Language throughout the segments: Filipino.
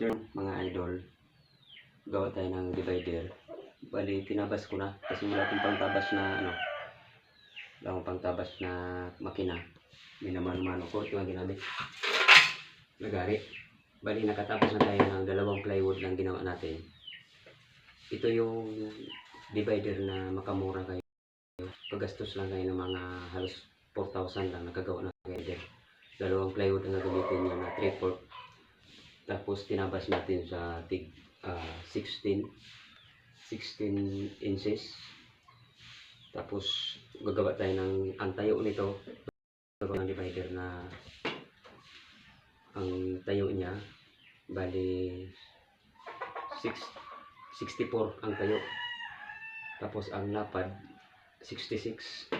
Yung mga idol, gawa tayo ng divider. Bali, tinabas ko na kasi wala akong pangtabas na ano, wala akong pangtabas na makina. Minamano-mano ko, ito ang ginamit. Lagari. Bali, nakatapos na tayo ng dalawang plywood lang ginawa natin. Ito yung divider na makamura kayo. Pagastos lang kayo ng mga halos 4,000 lang nakagawa ng divider. Dalawang plywood ang gagamitin nyo na 3-4 tapos tinabas natin sa tig ah, 16 16 inches. Tapos gagawa tayo ng ang tayo nito ng divider na ang tayo niya bali 6 64 ang tayo. Tapos ang lapad 66.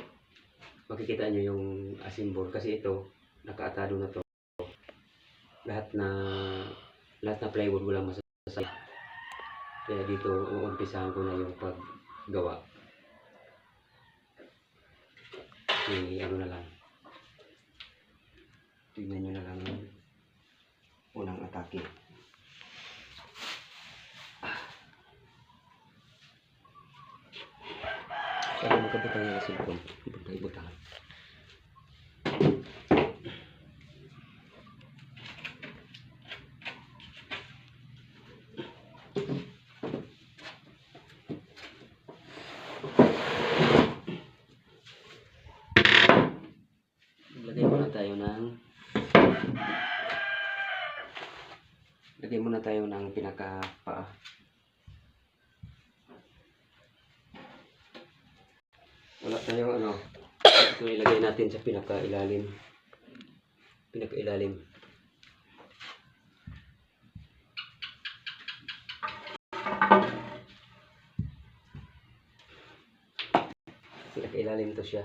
Makikita nyo yung asimbol kasi ito nakaatado na to lahat na lahat na plywood wala masasay. Kaya dito uumpisahan ko na yung paggawa. Kasi ano na lang. Tignan nyo na lang unang atake. Kaya magkabutang yung cellphone. Ibutang-ibutang. Lagay muna tayo ng Lagay muna tayo ng pinaka-paa. Wala tayong ano. Ito ilagay natin sa pinaka-ilalim. Pinaka-ilalim. Pinaka-ilalim to siya.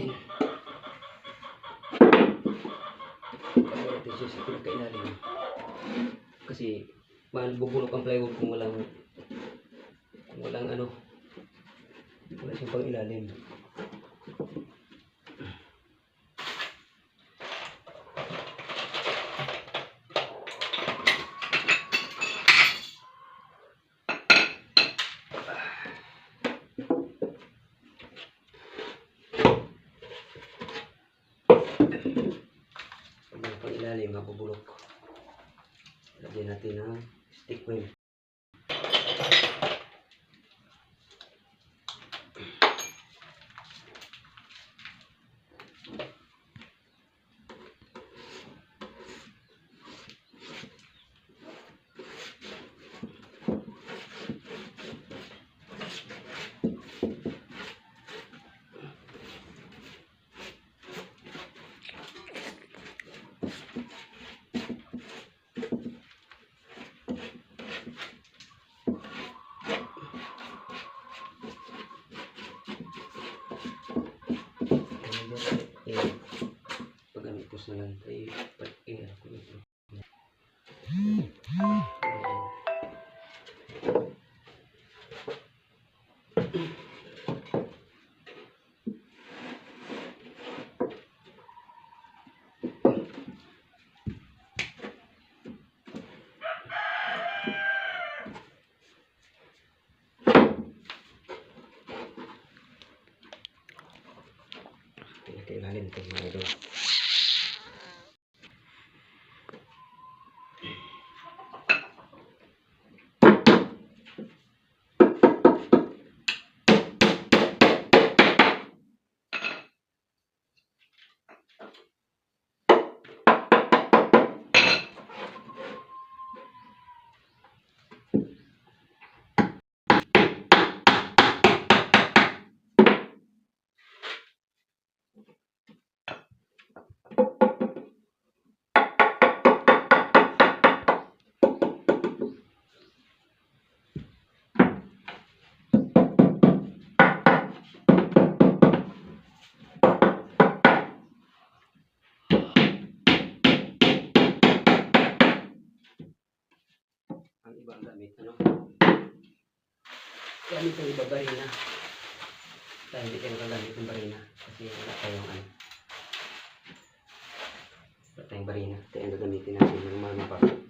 natin. Kaya natin siya sa pinakailalim. Kasi bubulok ang plywood kung walang kung walang ano wala siyang pang ilalim. Pag may pang ilalim, mabubulok. Lagyan natin ng stick wheel. Eh, na lang. Ay, pag, ibang gamit. Ano? Gamit ang iba barina. Dahil hindi kayo nakagamit ng barina. Kasi wala tayong ano. Wala tayong barina. Kaya ang gagamitin natin yung mga pa.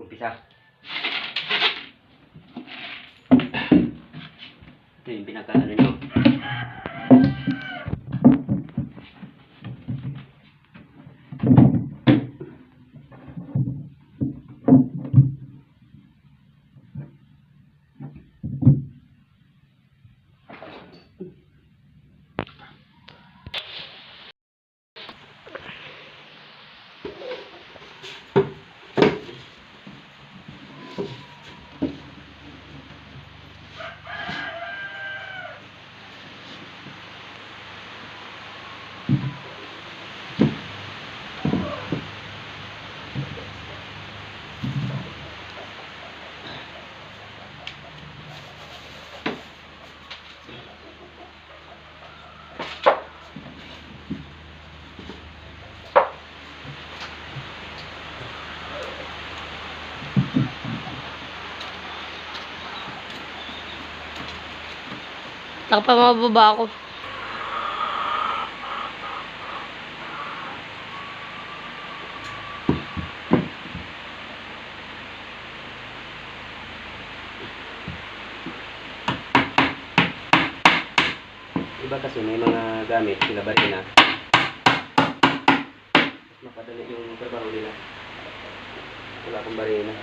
mag-umpisa. Ito yung pinaka ano nyo. Nakapamababa ako. Iba kasi may mga gamit sila barina. Mas makadali yung trabaho nila. Wala akong barina.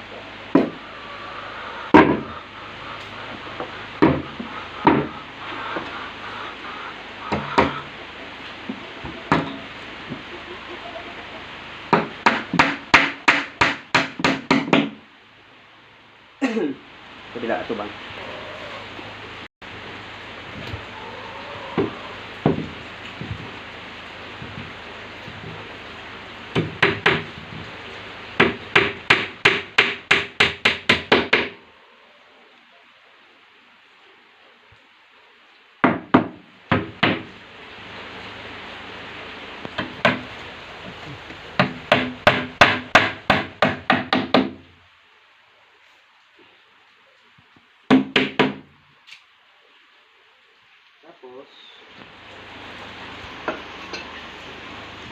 Tapos,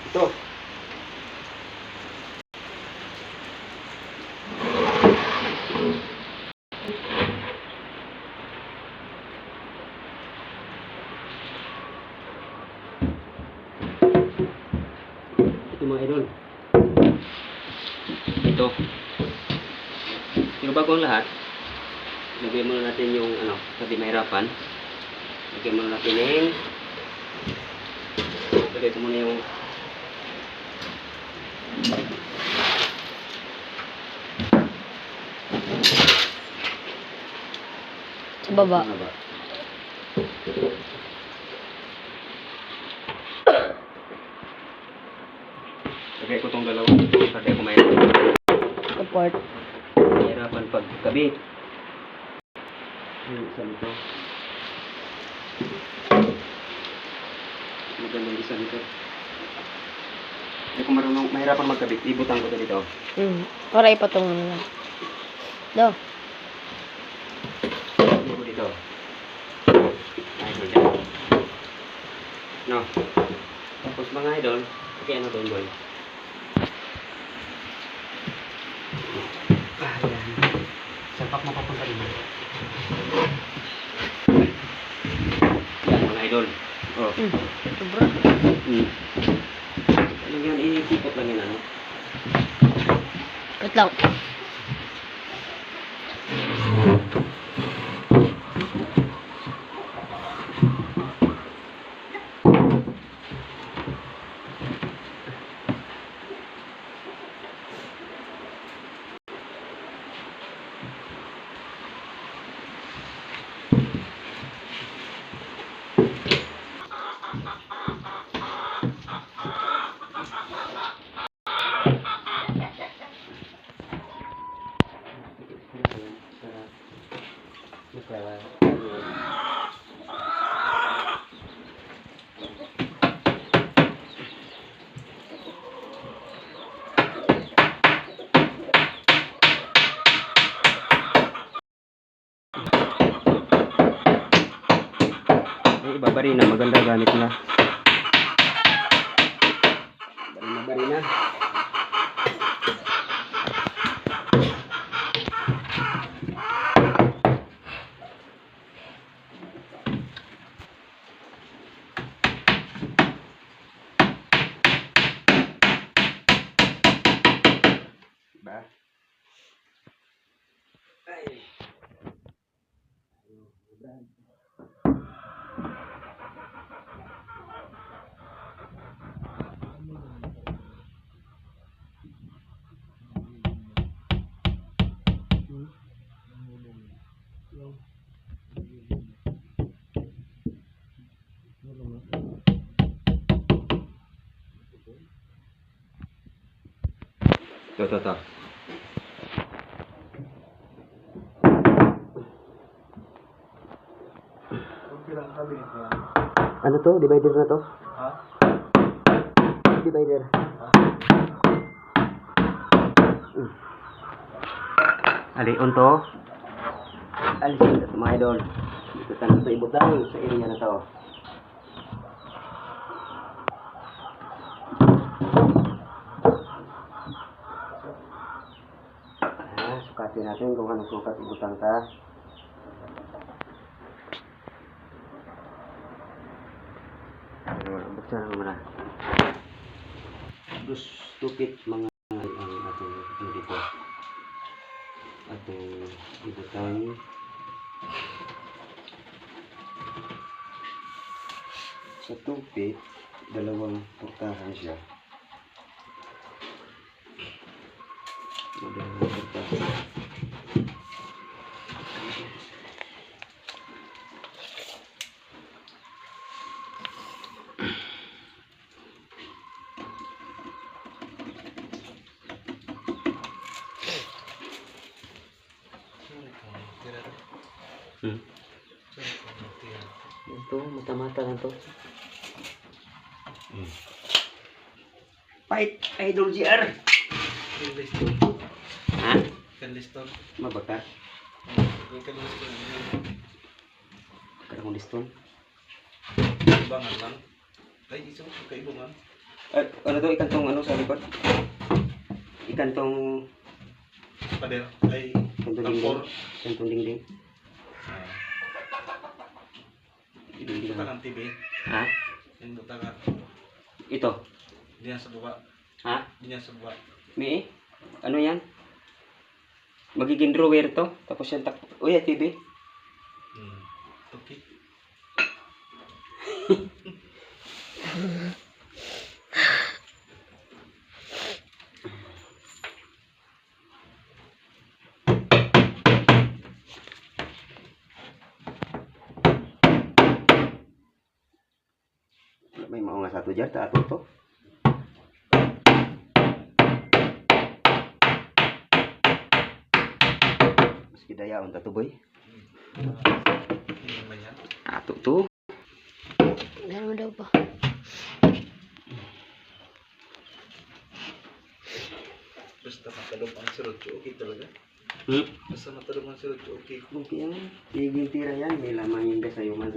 ito. Ito mga idol. Ito. Pero bago ang lahat, lagyan muna natin yung ano, sabi mahirapan. Lagyan muna natin yung lagay ko muna yung Sa baba. ano ba? Lagay ko tong dalawa. Lagay ko mahirapan. Support. Mahirapan pagkabit. Yung isa nito. Maganda yung isa nito. Hindi ko marunong, mahirapan magkabit. Ibutan ko to dito. Hmm. Para ipatong mo na. Do. Ibu ko dito. Ko dyan. No. Tapos mga idol, okay ano doon boy? Ah, yan. Saan pa mapapunta rin? Idol. Oh. Hmm. Sobra. Mm. Ano yan? Inikipot lang yan ano? Wait lang. Yung iba barina, maganda gamit nila. Barina, barina. Tuh, tuh, tuh. Ano to? Divider na to? Ha? Divider. Mm. Ali, unto. Alisin ito mga idol. Dito tayo sa ibutang sa area na to. Sukatin natin kung anong sukat ibutang ka. Buksan na muna. Terus stupid mga ang ating dito. Ating ibutang. Sa tupit, dalawang portahan siya. Dalawang portahan. Hmm. Ito, mata-mata lang to. Hmm. Fight, Idol GR! Ha? Kaliston. Mabaka? Yung kaliston. Kada kong liston. Ibangan lang. Ay, isang kaibungan. Ay, ano to? Ikan tong ano sa likod? Ikan tong... Pader. Ay, Ikan tong dingding. tampor. Ikan tong dingding. Ah, Dingding. Ito ng TV. Ha? Yung butakan. Ito. Diyan sa baba. Ha? Diyan sa baba. May Ano yan? Magiging drawer to. Tapos yan tak... Uy, TV. Hmm. Okay. May mga nga satu dyan. Tato to. Mas kidayaon ta to boy. Hindi naman yan. Ato to. Ganun daw pa. Basta matalong ang sirotso, okay talaga. Hmm? Basta matalong ang sirotso, okay. Okay yan. Tigil tira yan. May laman yung gasayuman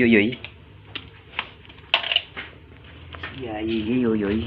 vui vậy dạ gì với vui vậy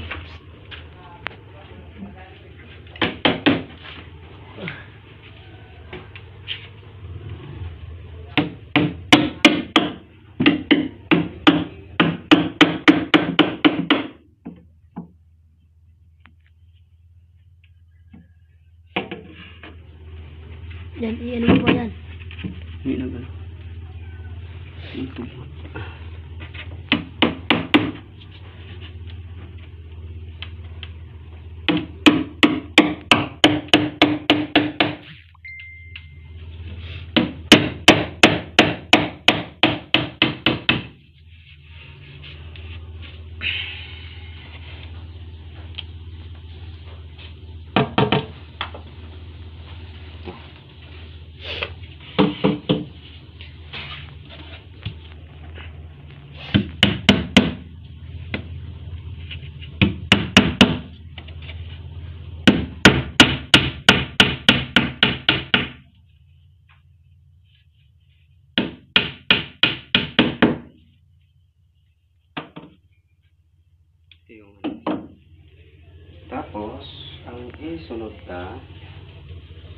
ang isunod ka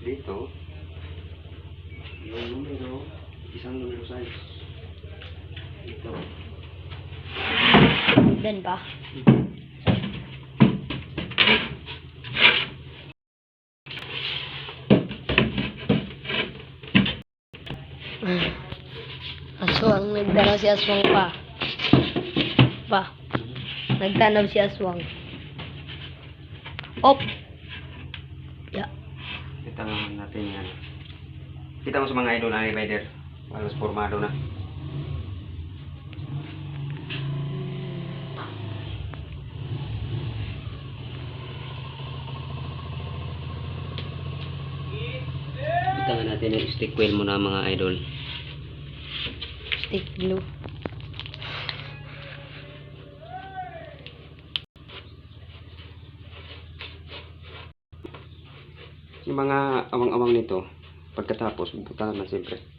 dito, yung numero, isang numero size. Ito. Pa. Ah. Aswang, nagdanaw si Aswang pa. Pa. Nagdanaw si Aswang. Op! Kita naman natin yan. Kita mo sa mga idol na rider. Halos formado na. Kita nga natin yung stick wheel muna mga idol. Stick glue. Yung mga awang-awang nito, pagkatapos, butahan na siyempre.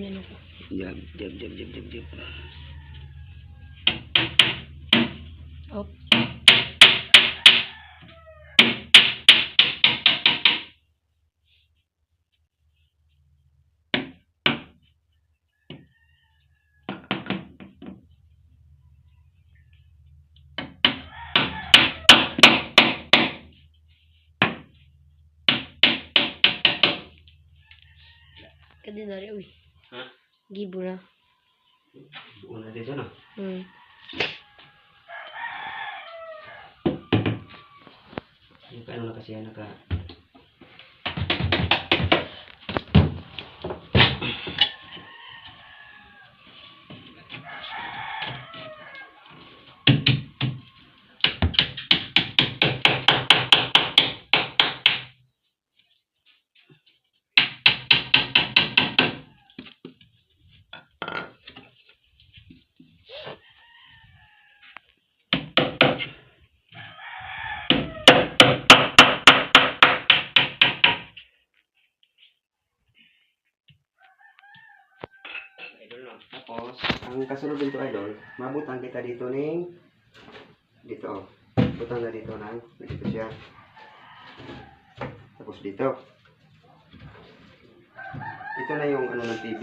Ano na? Jab, jab, jab, jab, jab, jab. Op. Kadi na rin, uy. Ha? Gibo na. Buo na dito na. Hmm. Yung kaano na kasi naka... Ang kasunod dito idol, mabutan kita dito ning dito. Butang na dito nang dito siya. Tapos dito. Ito na yung ano ng TV.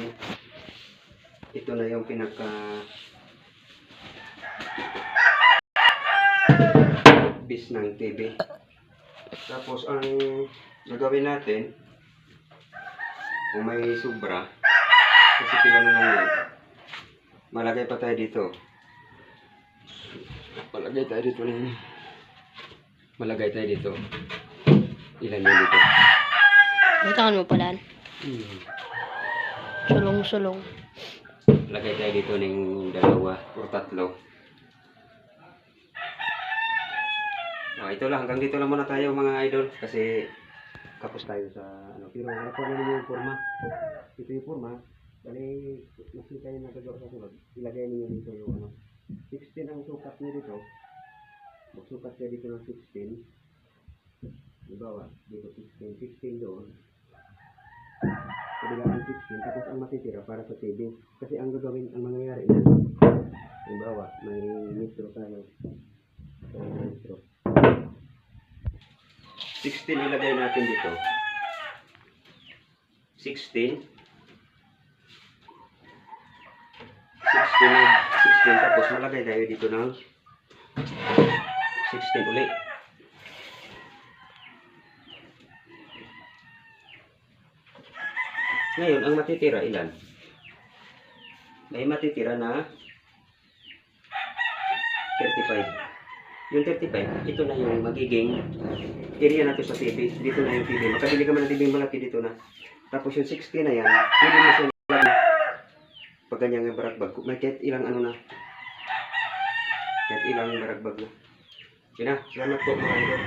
Ito na yung pinaka bis ng TV. Tapos ang gagawin natin kung may sobra kasi pila na lang yan malagay pa tayo dito malagay tayo dito ng malagay tayo dito ilan yun dito Bitawan mo pa dan. hmm. Sulong-sulong. lagay tayo dito ng dalawa o tatlo Ah, ito lang, hanggang dito lang muna tayo mga idol kasi kapos tayo sa ano. Pero nakuha na yung forma. Ito yung forma. Bali, nakita yung nagagawa sa sunod. Ilagay niyo dito yung ano. 16 ang sukat niyo dito. Magsukat kayo dito ng 16. Dibawa, dito 16. 16 doon. Kabila ng 16. Tapos ang matitira para sa TV. Kasi ang gagawin, ang mangyayari na. Halimbawa, may metro tayo. So, metro. 16 ilagay natin dito. 16. 16, 16 tapos malagay tayo dito ng 16 uli. Ngayon, ang matitira ilan? May matitira na 35. Yung 35, ito na yung magiging area natin sa TV. Dito na yung TV. Makabili ka man ng TV malaki dito na. Tapos yung 60 na yan, pwede mo siya. Pag ganyan yung baragbag, may kahit ilang ano na. Kahit ilang baragbag na. Yun na, salamat po mga idol.